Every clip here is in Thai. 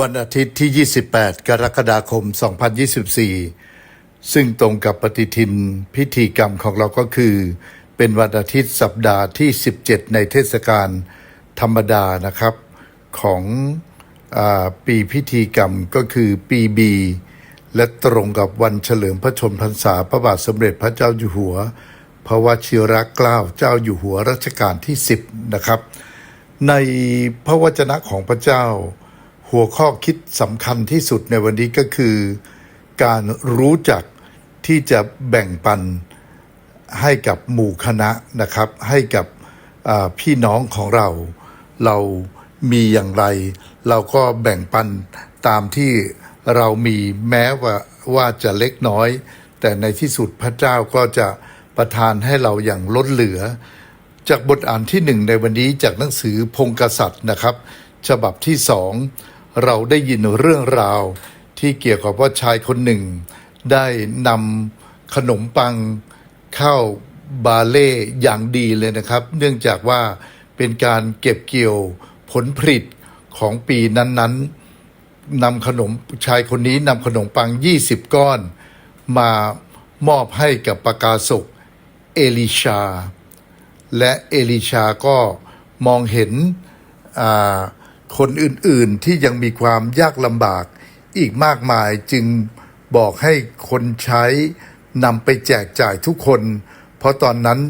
วันอาทิตย์ที่ 28 กรกฎาคม 2024 ซึ่งตรงกับปฏิทินพิธีกรรมของเราก็คือ เป็นวันอาทิตย์สัปดาห์ที่ 17 ในเทศกาลธรรมดานะครับของอปีพิธีกรรมก็คือปีบี และตรงกับวันเฉลิมพระชนมพรรษาพระบาทสมเด็จพระเจ้าอยู่หัว พระวชิรเกล้าเจ้าอยู่หัวรัชกาลที่ 10 นะครับ ในพระวจนะของพระเจ้า หัวข้อคิดสำคัญที่สุดในวันนี้ก็คือ การรู้จักที่จะแบ่งปันให้กับหมู่คณะนะครับ ให้กับพี่น้องของเรา เรามีอย่างไร เราก็แบ่งปันตามที่เรามีแม้ว่าว่าจะเล็กน้อย แต่ในที่สุดพระเจ้าก็จะประทานให้เราอย่างล้นเหลือ จากบทอ่านที่หนึ่งในวันนี้จากหนังสือพงกษัตริย์นะครับ ฉบับที่สอง เราได้ยินเรื่องราว ที่เกี่ยวกับว่าชายคนหนึ่ง ได้นำขนมปังเข้าบาเล่อย่างดีเลยนะครับ เนื่องจากว่าเป็นการเก็บเกี่ยวผลผลิตของปีนั้นๆนำขนมชายคนนี้นำขนมปัง 20 ก้อน มามอบให้กับปากาศกเอลิชา และเอลิชาก็มองเห็นอ่า คนอื่นๆที่ยังมีความยากลำบากอีกมากมายจึงบอกให้คนใช้นำไปแจกจ่ายทุกคน เพราะตอนนั้น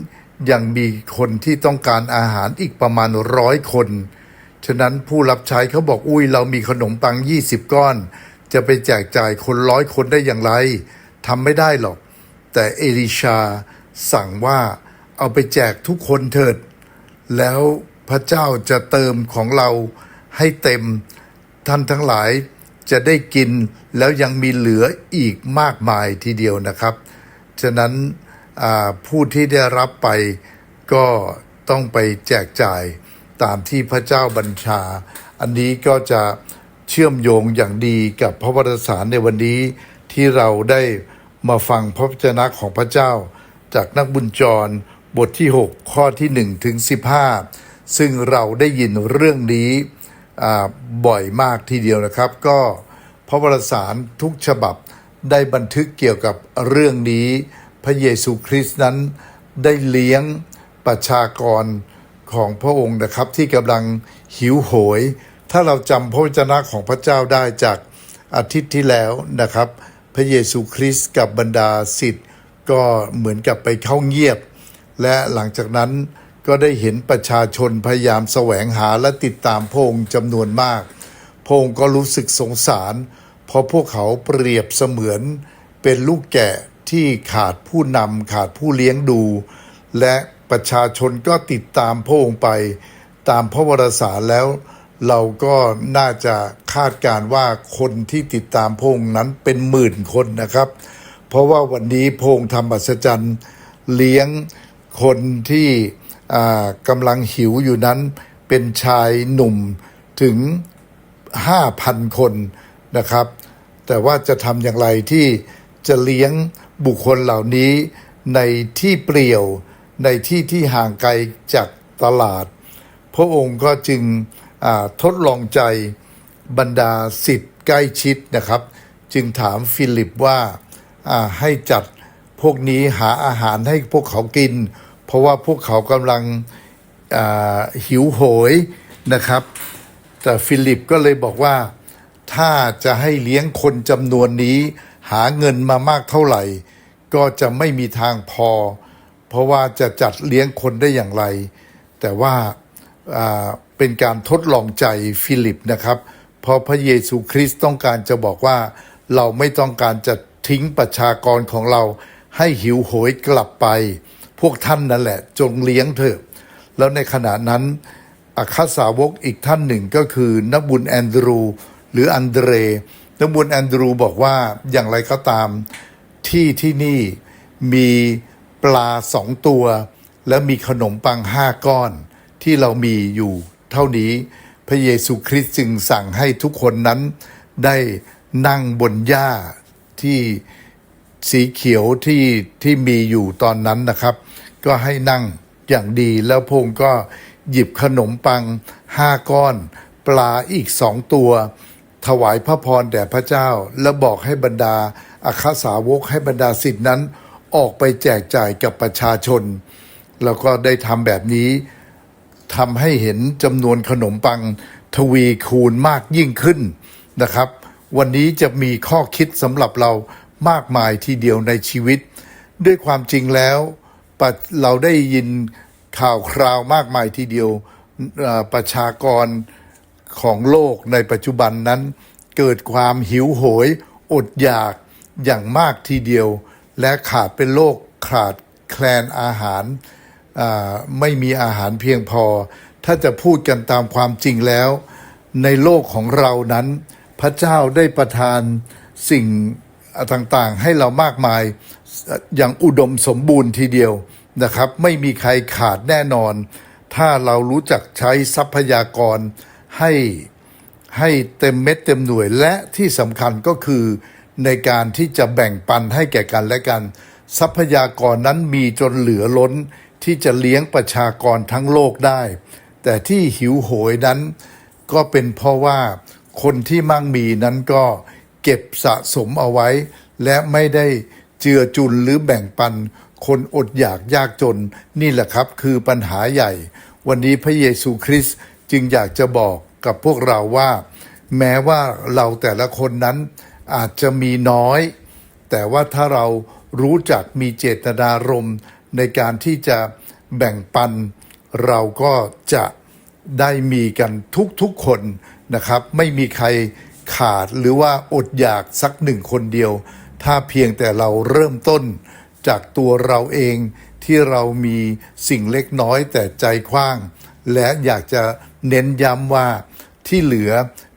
ยังมีคนที่ต้องการอาหารอีกประมาณร้อยคน ฉะนั้นผู้รับใช้เขาบอกอุ้ยเรามีขนมปัง 20 ก้อน จะไปแจกจ่ายคนร้อยคนได้อย่างไรทำไม่ได้หรอก แต่เอลิชาสั่งว่าเอาไปแจกทุกคนเถิด แล้วพระเจ้าจะเติมของเรา ให้เต็มท่านทั้งหลายจะได้กินแล้วยังมีเหลืออีกมากมายทีเดียวนะครับ ฉะนั้นผู้ที่ได้รับไปก็ต้องไปแจกจ่ายตามที่พระเจ้าบัญชา อันนี้ก็จะเชื่อมโยงอย่างดีกับพระวรสารในวันนี้ที่เราได้มาฟังพระวจนะของพระเจ้า จากนักบุญจรบทที่ 6 ข้อที่ 1 ถึง 15 ซึ่งเราได้ยินเรื่องนี้ บ่อยมากทีเดียวนะครับ ก็พระวรสารทุกฉบับได้บันทึกเกี่ยวกับเรื่องนี้ พระเยซูคริสต์นั้นได้เลี้ยงประชากรของพระองค์นะครับ ที่กำลังหิวโหย ถ้าเราจำพระวจนะของพระเจ้าได้จากอาทิตย์ที่แล้วนะครับ พระเยซูคริสต์กับบรรดาสิทธิ์ก็เหมือนกับไปเข้าเงียบ และหลังจากนั้น ก็ได้เห็นประชาชนพยายามแสวงหาและติดตามพงค์จำนวนมาก พงค์ก็รู้สึกสงสาร เพราะพวกเขาเปรียบเสมือน เป็นลูกแกะที่ขาดผู้นำขาดผู้เลี้ยงดู และประชาชนก็ติดตามพงค์ไป ตามพระวรสารแล้ว เราก็น่าจะคาดการณ์ว่าคนที่ติดตามพงค์นั้นเป็นหมื่นคนนะครับ เพราะว่าวันนี้พงค์ทำอัศจรรย์เลี้ยงคนที่ กำลังหิวอยู่นั้นเป็นชายหนุ่มถึง 5,000 คนนะครับ แต่ว่าจะทำอย่างไรที่จะเลี้ยงบุคคลเหล่านี้ในที่เปลี่ยวในที่ที่ห่างไกลจากตลาด พระองค์ก็จึงทดลองใจบรรดาสิทธิ์ใกล้ชิดนะครับ จึงถามฟิลิปว่าให้จัดพวกนี้หาอาหารให้พวกเขากิน เพราะว่าพวกเขากำลังหิวโหยนะครับ แต่ฟิลิปก็เลยบอกว่าถ้าจะให้เลี้ยงคนจำนวนนี้ หาเงินมามากเท่าไหร่ ก็จะไม่มีทางพอ เพราะว่าจะจัดเลี้ยงคนได้อย่างไร แต่ว่าเป็นการทดลองใจฟิลิปนะครับ เพราะพระเยซูคริสต์ต้องการจะบอกว่าเราไม่ต้องการจะทิ้งประชากรของเราให้หิวโหยกลับไป พวกท่านนั่นแหละ จงเลี้ยงเถอะ แล้วในขณะนั้นอัครสาวกอีกท่านหนึ่งก็คือนักบุญแอนดรู หรืออันเดรนักบุญแอนดรูบอกว่าอย่างไรก็ตามที่ที่นี่มีปลาสองตัว และมีขนมปังห้าก้อน ที่เรามีอยู่เท่านี้พระเยซูคริสต์จึงสั่งให้ทุกคนนั้นได้นั่งบนหญ้าที่ สีเขียวที่ที่มีอยู่ตอนนั้นนะครับ ก็ให้นั่งอย่างดีแล้วพงก็หยิบขนมปังห้าก้อน ปลาอีกสองตัว ถวายพระพรแด่พระเจ้า และบอกให้บรรดาอาคาสาวกให้บรรดาสิทธินั้นออกไปแจกจ่ายกับประชาชน แล้วก็ได้ทำแบบนี้ทำให้เห็นจำนวนขนมปังทวีคูณมากยิ่งขึ้นนะครับ วันนี้จะมีข้อคิดสำหรับเรา มากมายทีเดียวในชีวิต ด้วยความจริงแล้วเราได้ยินข่าวคราวมากมายทีเดียวประชากรของโลกในปัจจุบันนั้น เกิดความหิวโหย อดอยากอย่างมากทีเดียว และขาดเป็นโรคขาดแคลนอาหารไม่มีอาหารเพียงพอ ถ้าจะพูดกันตามความจริงแล้ว ในโลกของเรานั้น พระเจ้าได้ประทานสิ่ง ต่างๆ ให้เรามากมายอย่างอุดมสมบูรณ์ทีเดียวนะครับ ไม่มีใครขาดแน่นอน ถ้าเรารู้จักใช้ทรัพยากรให้ให้เต็มเม็ดเต็มหน่วยและที่สำคัญก็คือในการที่จะแบ่งปันให้แก่กันและกัน ทรัพยากรนั้นมีจนเหลือล้นที่จะเลี้ยงประชากรทั้งโลกได้ แต่ที่หิวโหยนั้นก็เป็นเพราะว่าคนที่มั่งมีนั้นก็ เก็บสะสมเอาไว้ และไม่ได้เจือจุนหรือแบ่งปัน คนอดอยากยากจนนี่แหละครับคือปัญหาใหญ่ วันนี้พระเยซูคริสต์จึงอยากจะบอกกับพวกเราว่า แม้ว่าเราแต่ละคนนั้นอาจจะมีน้อย แต่ว่าถ้าเรารู้จักมีเจตนารมณ์ในการที่จะแบ่งปัน เราก็จะได้มีกันทุกๆคนนะครับ ไม่มีใคร ขาดหรือว่าอดอยากสักหนึ่งคนเดียว ถ้าเพียงแต่เราเริ่มต้นจากตัวเราเองที่เรามีสิ่งเล็กน้อยแต่ใจกว้าง และอยากจะเน้นย้ำว่าที่เหลือ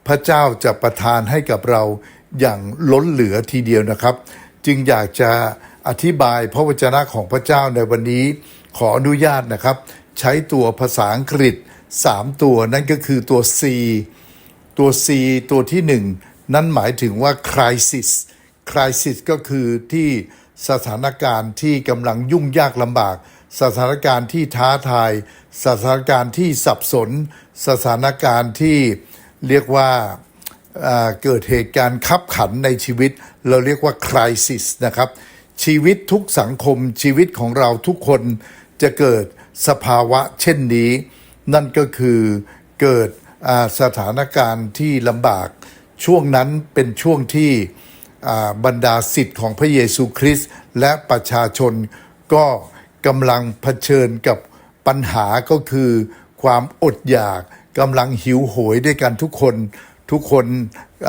พระเจ้าจะประทานให้กับเราอย่างล้นเหลือทีเดียวนะครับ จึงอยากจะอธิบายพระวจนะของพระเจ้าในวันนี้ ขออนุญาตนะครับ ใช้ตัวภาษาอังกฤษ 3 ตัวนั่นก็คือตัว C ตัว C ตัวที่หนึ่งนั่นหมายถึงว่า crisis crisis ก็คือที่สถานการณ์ที่กำลังยุ่งยากลำบาก สถานการณ์ที่ท้าทาย สถานการณ์ที่สับสน สถานการณ์ที่เรียกว่าเกิดเหตุการณ์ขับขันในชีวิต เราเรียกว่า crisis นะครับ ชีวิตทุกสังคมชีวิตของเราทุกคนจะเกิดสภาวะเช่นนี้ นั่นก็คือเกิด สถานการณ์ที่ลำบากช่วงนั้นเป็นช่วงที่บรรดาสิทธิ์ของพระเยซูคริสต์และประชาชนก็กำลังเผชิญกับปัญหาก็คือความอดอยากกำลังหิวโหยด้วยกันทุกคนทุกคน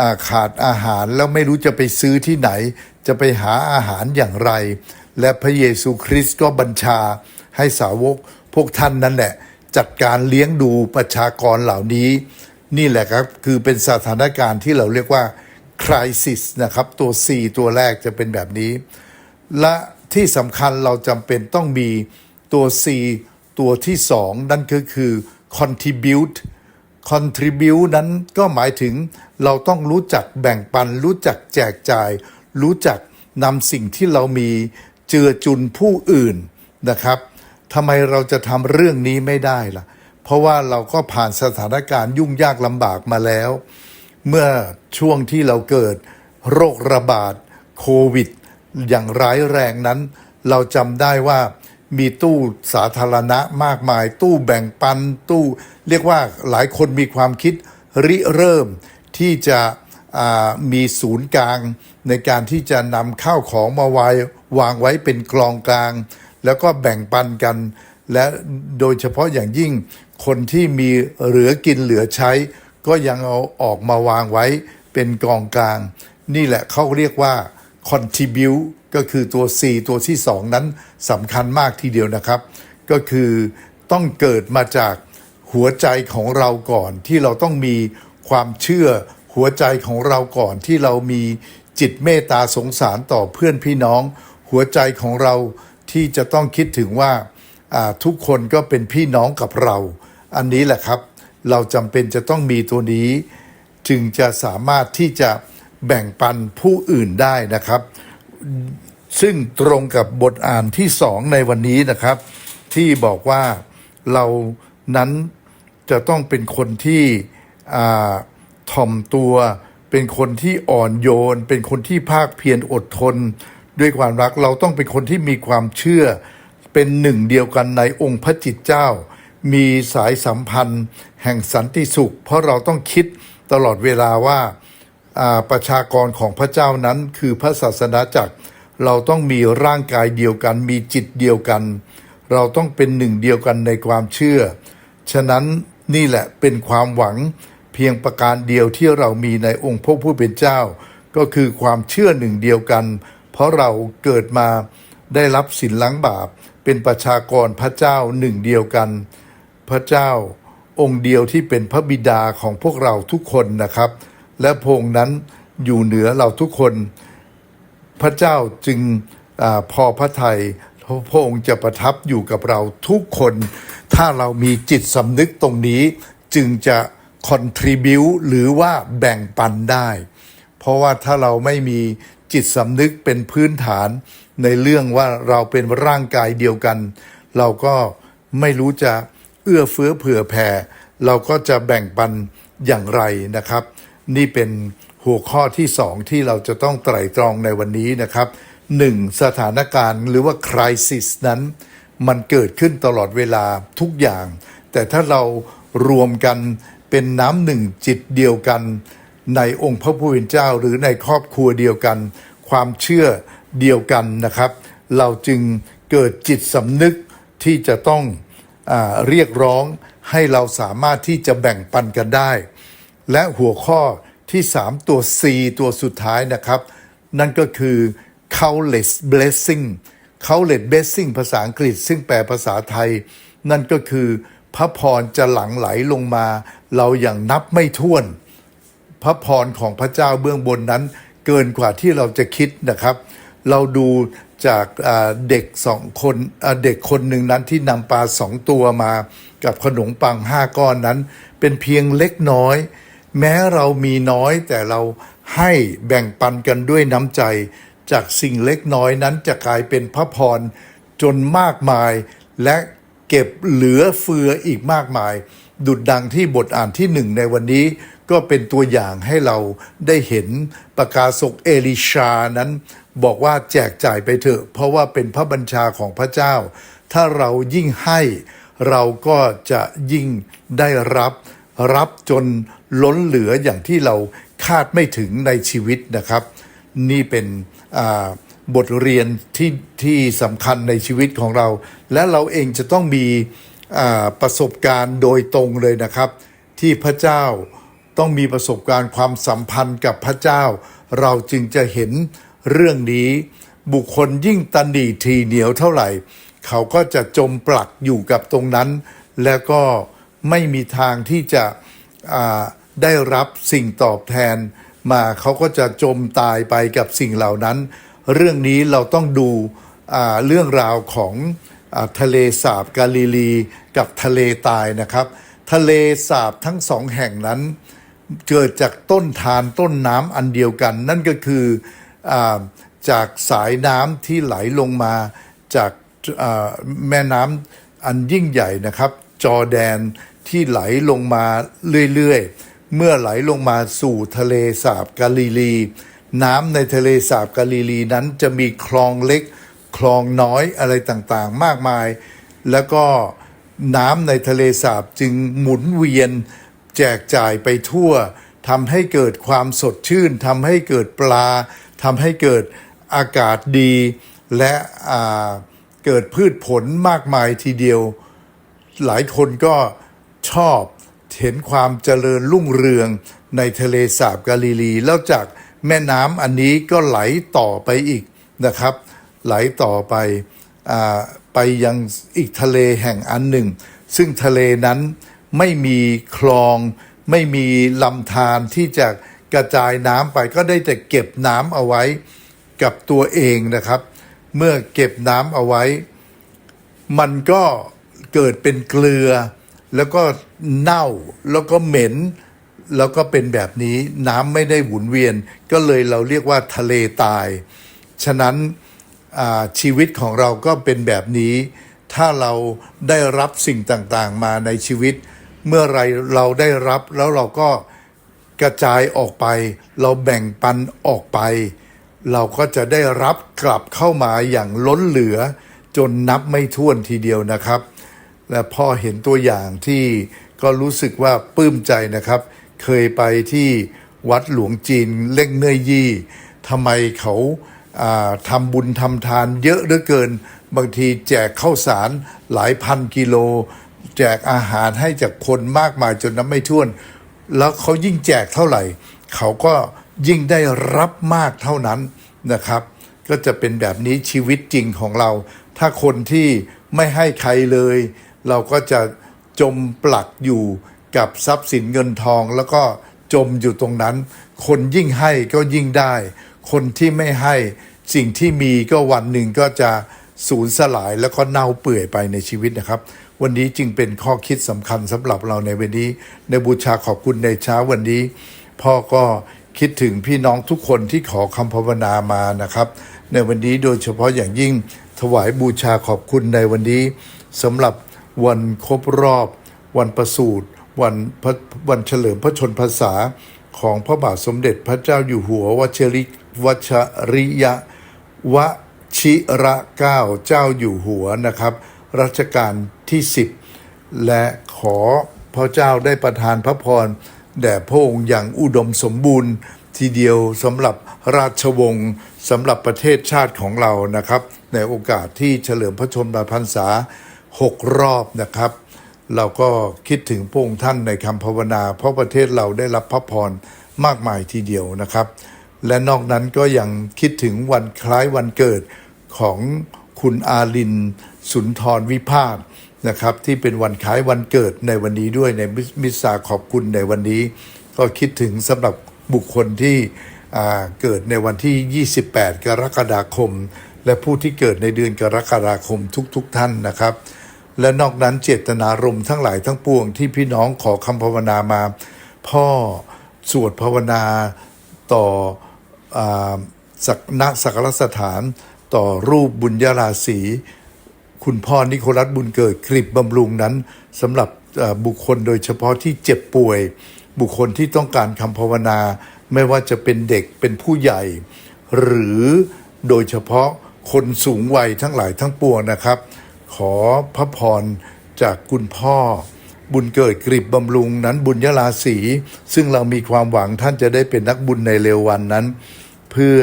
าขาดอาหารแล้วไม่รู้จะไปซื้อที่ไหน จะไปหาอาหารอย่างไร และพระเยซูคริสต์ก็บัญชาให้สาวกพวกท่านนั่นแหละ จัดการเลี้ยงดูประชากรเหล่านี้ นี่แหละครับ คือเป็นสถานการณ์ที่เราเรียกว่า crisis นะครับ ตัว C ตัวแรกจะเป็นแบบนี้ และที่สำคัญเราจำเป็นต้องมีตัว C ตัวที่สองนั่นก็คือ contribute contribute นั้นก็หมายถึงเราต้องรู้จักแบ่งปัน รู้จักแจกจ่าย รู้จักนำสิ่งที่เรามีเจือจุนผู้อื่นนะครับ ทำไมเราจะทำเรื่องนี้ไม่ได้ล่ะ เพราะว่าเราก็ผ่านสถานการณ์ยุ่งยากลำบากมาแล้ว เมื่อช่วงที่เราเกิดโรคระบาดโควิด อย่างร้ายแรงนั้น เราจำได้ว่ามีตู้สาธารณะมากมาย ตู้แบ่งปันตู้ เรียกว่าหลายคนมีความคิดริเริ่มที่จะมีศูนย์กลาง ในการที่จะนำข้าวของมาไว้วางไว้เป็นกลองกลาง แล้วก็แบ่งปันกัน และโดยเฉพาะอย่างยิ่งคนที่มีเหลือกินเหลือใช้ ก็ยังเอาออกมาวางไว้เป็นกองกลาง นี่แหละเขาเรียกว่า contribute ก็คือตัว C ตัวที่สองนั้นสำคัญมากทีเดียวนะครับ ก็คือต้องเกิดมาจากหัวใจของเราก่อนที่เราต้องมีความเชื่อหัวใจของเราก่อนที่เรามีจิตเมตตาสงสารต่อเพื่อนพี่น้อง หัวใจของเรา ที่จะต้องคิดถึงว่าทุกคนก็เป็นพี่น้องกับเรา อันนี้แหละครับ เราจำเป็นจะต้องมีตัวนี้ จึงจะสามารถที่จะแบ่งปันผู้อื่นได้นะครับ ซึ่งตรงกับบทอ่านที่สองในวันนี้นะครับ ที่บอกว่าเรานั้นจะต้องเป็นคนที่ถ่อมตัว เป็นคนที่อ่อนโยน เป็นคนที่ภาคเพียรอดทน ด้วยความรักเราต้องเป็นคนที่มีความเชื่อ เป็นหนึ่งเดียวกันในองค์พระจิตเจ้า มีสายสัมพันธ์ แห่งสันติสุข เพราะเราต้องคิดตลอดเวลาว่าประชากรของพระเจ้านั้นคือพระศาสนาจักร เราต้องมีร่างกายเดียวกัน มีจิตเดียวกัน เราต้องเป็นหนึ่งเดียวกันในความเชื่อ ฉะนั้นนี่แหละเป็นความหวังเพียงประการเดียวที่เรามีในองค์พระผู้เป็นเจ้า ก็คือความเชื่อหนึ่งเดียวกัน เพราะเราเกิดมาได้รับสินล้างบาป เป็นประชากรพระเจ้าหนึ่งเดียวกัน พระเจ้าองค์เดียวที่เป็นพระบิดาของพวกเราทุกคนนะครับ และพงนั้นอยู่เหนือเราทุกคน พระเจ้าจึงอพอพระทัยพระองค์จะประทับอยู่กับเราทุกคน ถ้าเรามีจิตสำนึกตรงนี้จึงจะ contribu หรือว่าแบ่งปันได้ เพราะว่าถ้าเราไม่มี จิตสำนึกเป็นพื้นฐานในเรื่องว่าเราเป็นร่างกายเดียวกัน เราก็ไม่รู้จะเอื้อเฟื้อเผื่อแผ่ เราก็จะแบ่งปันอย่างไรนะครับ นี่เป็นหัวข้อที่สองที่เราจะต้องไตร่ตรองในวันนี้นะครับหนึ่งสถานการณ์หรือว่าคริสิสนั้น มันเกิดขึ้นตลอดเวลาทุกอย่าง แต่ถ้าเรารวมกันเป็นน้ำหนึ่งจิตเดียวกัน ในองค์พระผู้เป็นเจ้าหรือในครอบครัวเดียวกัน ความเชื่อเดียวกันนะครับ เราจึงเกิดจิตสำนึกที่จะต้องอเรียกร้องให้เราสามารถที่จะแบ่งปันกันได้ และหัวข้อที่ 3 ตัว C ตัวสุดท้ายนะครับ นั่นก็คือ countless blessing countless blessing ภาษาอังกฤษ ซึ่งแปลภาษาไทย นั่นก็คือพระพรจะหลั่งไหลลงมา เราอย่างนับไม่ถ้วน พระพรของพระเจ้าเบื้องบนนั้น เกินกว่าที่เราจะคิดนะครับ เราดูจากเด็กสองคนเด็กคนหนึ่งนั้นที่นำปลาสองตัวมากับขนมปังห้าก้อนนั้น เป็นเพียงเล็กน้อย แม้เรามีน้อยแต่เราให้แบ่งปันกันด้วยน้ำใจ จากสิ่งเล็กน้อยนั้นจะกลายเป็นพระพรจนมากมาย และเก็บเหลือเฟืออีกมากมาย ดุดดังที่บทอ่านที่หนึ่งในวันนี้ก็เป็นตัวอย่างให้เราได้เห็นประกาศกเอลิชานั้น บอกว่าแจกจ่ายไปเถอะ เพราะว่าเป็นพระบัญชาของพระเจ้า ถ้าเรายิ่งให้เราก็จะยิ่งได้รับรับจนล้นเหลืออย่างที่เราคาดไม่ถึงในชีวิตนะครับ นี่เป็นบทเรียนที่ที่สำคัญในชีวิตของเรา และเราเองจะต้องมี ประสบการณ์โดยตรงเลยนะครับ ที่พระเจ้าต้องมีประสบการณ์ความสัมพันธ์กับพระเจ้า เราจึงจะเห็นเรื่องนี้บุคคลยิ่งตันดีทีเหนียวเท่าไหร่ เขาก็จะจมปลักอยู่กับตรงนั้น แล้วก็ไม่มีทางที่จะได้รับสิ่งตอบแทนมาเขาก็จะจมตายไปกับสิ่งเหล่านั้น เรื่องนี้เราต้องดูเรื่องราวของ ทะเลสาบกาลิลีกับทะเลตายนะครับ ทะเลสาบทั้งสองแห่งนั้น เกิดจากต้นทานต้นน้ำอันเดียวกัน นั่นก็คืออจากสายน้ำที่ไหลลงมาจากแม่น้ำอันยิ่งใหญ่นะครับ จอแดนที่ไหลลงมาเรื่อยๆ เมื่อไหลลงมาสู่ทะเลสาบกาลิลี น้ำในทะเลสาบกาลิลีนั้นจะมีคลองเล็ก คลองน้อยอะไรต่างๆ มากมาย แล้วก็น้ำในทะเลสาบจึงหมุนเวียน แจกจ่ายไปทั่วทำให้เกิดความสดชื่นทำให้เกิดปลาทำให้เกิดอากาศดี และเกิดพืชผลมากมายทีเดียว หลายคนก็ชอบเห็นความเจริญรุ่งเรืองในทะเลสาบกาลิลี แล้วจากแม่น้ำอันนี้ก็ไหลต่อไปอีกนะครับ ไหลต่อไปอไปยังอีกทะเลแห่งอันหนึ่ง ซึ่งทะเลนั้นไม่มีคลอง ไม่มีลำธารที่จะกระจายน้ำไปก็ได้แต่เก็บน้ำเอาไว้กับตัวเองนะครับ เมื่อเก็บน้ำเอาไว้ มันก็เกิดเป็นเกลือ แล้วก็เน่าแล้วก็เหม็น แล้วก็เป็นแบบนี้น้ำไม่ได้หมุนเวียน ก็เลยเราเรียกว่าทะเลตาย ฉะนั้น ชีวิตของเราก็เป็นแบบนี้ ถ้าเราได้รับสิ่งต่างๆ มาในชีวิต เมื่อไรเราได้รับแล้วเราก็กระจายออกไป เราแบ่งปันออกไป เราก็จะได้รับกลับเข้ามาอย่างล้นเหลือ จนนับไม่ถ้วนทีเดียวนะครับ และพ่อเห็นตัวอย่างที่ก็รู้สึกว่าปลื้มใจนะครับ เคยไปที่วัดหลวงจีนเล่งเนยยี่ทำไมเขาอ่า ทำบุญทำทานเยอะเหลือเกิน บางทีแจกข้าวสารหลายพันกิโล แจกอาหารให้จากคนมากมายจนนับไม่ถ้วน แล้วเขายิ่งแจกเท่าไหร่ เขาก็ยิ่งได้รับมากเท่านั้นนะครับ ก็จะเป็นแบบนี้ชีวิตจริงของเรา ถ้าคนที่ไม่ให้ใครเลย เราก็จะจมปลักอยู่กับทรัพย์สินเงินทองแล้วก็จมอยู่ตรงนั้น คนยิ่งให้ก็ยิ่งได้ คนที่ไม่ให้สิ่งที่มีก็วันหนึ่งก็จะสูญสลายแล้วก็เน่าเปื่อยไปในชีวิตนะครับ วันนี้จึงเป็นข้อคิดสำคัญสำหรับเราในวันนี้ ในบูชาขอบคุณในเช้าวันนี้ พ่อก็คิดถึงพี่น้องทุกคนที่ขอคำภาวนามานะครับ ในวันนี้โดยเฉพาะอย่างยิ่งถวายบูชาขอบคุณในวันนี้สำหรับวันครบรอบ วันประสูติวันวันเฉลิมพระชนพรรษาของพระบาทสมเด็จพระเจ้าอยู่หัววชริ วชริยะวชิระเก้าเจ้าอยู่หัวนะครับ รัชกาลที่ 10 และขอพระเจ้าได้ประทานพระพรแด่พระองค์อย่างอุดมสมบูรณ์ ทีเดียวสำหรับราชวงศ์สำหรับประเทศชาติของเรานะครับ ในโอกาสที่เฉลิมพระชนมพรรษา 6 รอบนะครับ เราก็คิดถึงพระองค์ท่านในคำภาวนา เพราะประเทศเราได้รับพระพรมากมายทีเดียวนะครับ และนอกนั้นก็ยังคิดถึงวันคล้ายวันเกิดของคุณอาลินสุนทรวิพากษ์นะครับ ที่เป็นวันคล้ายวันเกิดในวันนี้ด้วยในมิสซาขอบคุณในวันนี้ ก็คิดถึงสำหรับบุคคลที่เกิดในวันที่ 28 กรกฎาคม และผู้ที่เกิดในเดือนกรกฎาคมทุกๆทท่านนะครับ และนอกนั้นเจตนารมณ์ทั้งหลายทั้งปวงที่พี่น้องขอคำภาวนามา พ่อสวดภาวนาต่อ ณสักรสถานต่อรูปบุญญาราศีคุณพ่อนิโคลัสบุญเกิดกริบบำรุงนั้นสำหรับบุคคลโดยเฉพาะที่เจ็บป่วย บุคคลที่ต้องการคำภาวนา ไม่ว่าจะเป็นเด็กเป็นผู้ใหญ่ หรือโดยเฉพาะคนสูงวัยทั้งหลายทั้งปวงนะครับ ขอพระพรจากคุณพ่อ บุญเกิดกริบบำรุงนั้นบุญยราศีซึ่งเรามีความหวังท่านจะได้เป็นนักบุญในเร็ววันนั้น พื่อ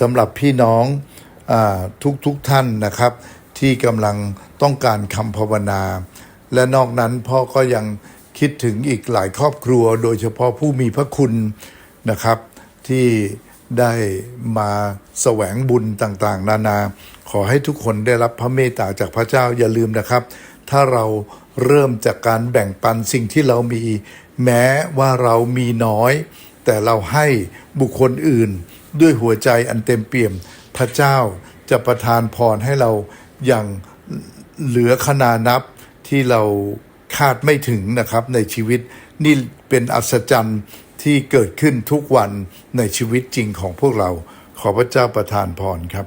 สำหรับพี่น้องทุกทุกท่านนะครับ ที่กำลังต้องการคำภาวนา และนอกนั้นพ่อก็ยังคิดถึงอีกหลายครอบครัว โดยเฉพาะผู้มีพระคุณนะครับ ที่ได้มาแสวงบุญต่างๆ นานา ขอให้ทุกคนได้รับพระเมตตาจากพระเจ้าอย่าลืมนะครับ ถ้าเราเริ่มจากการแบ่งปันสิ่งที่เรามี แม้ว่าเรามีน้อย แต่เราให้บุคคลอื่น ด้วยหัวใจอันเต็มเปี่ยม พระเจ้าจะประทานพรให้เราอย่างเหลือขนานับที่เราคาดไม่ถึงนะครับในชีวิตนี่เป็นอัศจรรย์ที่เกิดขึ้นทุกวันในชีวิตจริงของพวกเรา ขอพระเจ้าประทานพรครับ